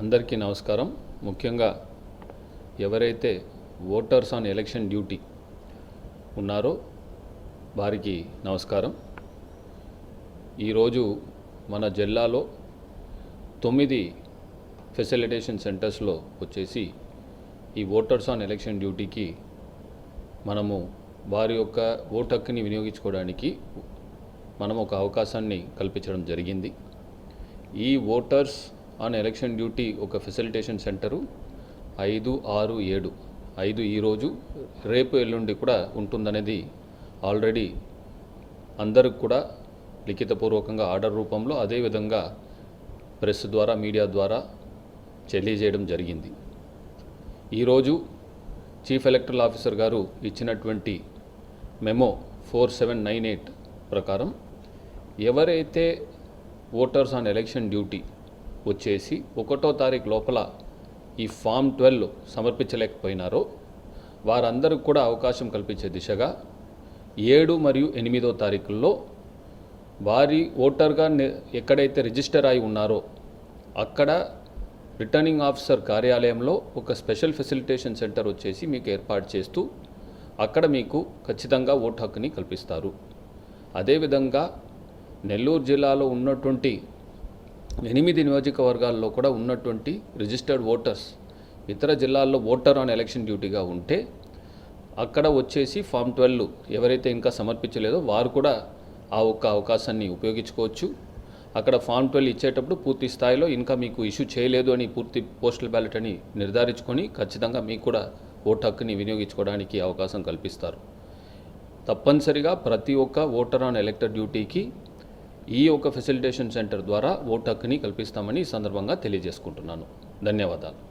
అందరికీ నమస్కారం. ముఖ్యంగా ఎవరైతే ఓటర్స్ ఆన్ ఎలక్షన్ డ్యూటీ ఉన్నారో వారికి నమస్కారం. ఈరోజు మన జిల్లాలో తొమ్మిది ఫెసిలిటేషన్ సెంటర్స్లో వచ్చేసి ఈ ఓటర్స్ ఆన్ ఎలక్షన్ డ్యూటీకి మనము వారి యొక్క ఓటు హక్కుని వినియోగించుకోవడానికి మనం ఒక అవకాశాన్ని కల్పించడం జరిగింది. ఈ ఓటర్స్ ఆన్ ఎలక్షన్ డ్యూటీ ఒక ఫెసిలిటేషన్ సెంటరు ఐదు ఆరు ఏడు. ఐదు ఈరోజు రేపు ఎల్లుండి కూడా ఉంటుందనేది ఆల్రెడీ అందరికి కూడా లిఖితపూర్వకంగా ఆర్డర్ రూపంలో అదేవిధంగా ప్రెస్ ద్వారా మీడియా ద్వారా తెలియజేయడం జరిగింది. ఈరోజు చీఫ్ ఎలక్టరల్ ఆఫీసర్ గారు ఇచ్చినటువంటి memo four seven nine eight ప్రకారం ఎవరైతే ఓటర్స్ ఆన్ ఎలక్షన్ డ్యూటీ వచ్చేసి ఒకటో తారీఖు లోపల ఈ ఫామ్ ట్వెల్వ్ సమర్పించలేకపోయినారో వారందరికి కూడా అవకాశం కల్పించే దిశగా ఏడు మరియు ఎనిమిదో తారీఖుల్లో వారి ఓటర్గా ఎక్కడైతే రిజిస్టర్ అయి ఉన్నారో అక్కడ రిటర్నింగ్ ఆఫీసర్ కార్యాలయంలో ఒక స్పెషల్ ఫెసిలిటేషన్ సెంటర్ వచ్చేసి మీకు ఏర్పాటు చేస్తూ అక్కడ మీకు ఖచ్చితంగా ఓటు హక్కుని కల్పిస్తారు. అదేవిధంగా నెల్లూరు జిల్లాలో ఉన్నటువంటి ఎనిమిది నియోజకవర్గాల్లో కూడా ఉన్నటువంటి రిజిస్టర్డ్ ఓటర్స్ ఇతర జిల్లాల్లో ఓటర్ ఆన్ ఎలక్షన్ డ్యూటీగా ఉంటే అక్కడ వచ్చేసి ఫామ్ ట్వెల్వ్ ఎవరైతే ఇంకా సమర్పించలేదో వారు కూడా ఆ ఒక్క అవకాశాన్ని ఉపయోగించుకోవచ్చు. అక్కడ ఫామ్ ట్వెల్వ్ ఇచ్చేటప్పుడు పూర్తి స్థాయిలో ఇంకా మీకు ఇష్యూ చేయలేదు అని పూర్తి పోస్టల్ బ్యాలెట్ అని నిర్ధారించుకొని ఖచ్చితంగా మీకు కూడా ఓటు హక్కుని వినియోగించుకోవడానికి అవకాశం కల్పిస్తారు. తప్పనిసరిగా ప్రతి ఒక్క ఓటర్ ఆన్ ఎలక్టర్ డ్యూటీకి ఈ యొక్క ఫెసిలిటేషన్ సెంటర్ ద్వారా ఓటు హక్కుని కల్పిస్తామని ఈ సందర్భంగా తెలియజేసుకుంటున్నాను. ధన్యవాదాలు.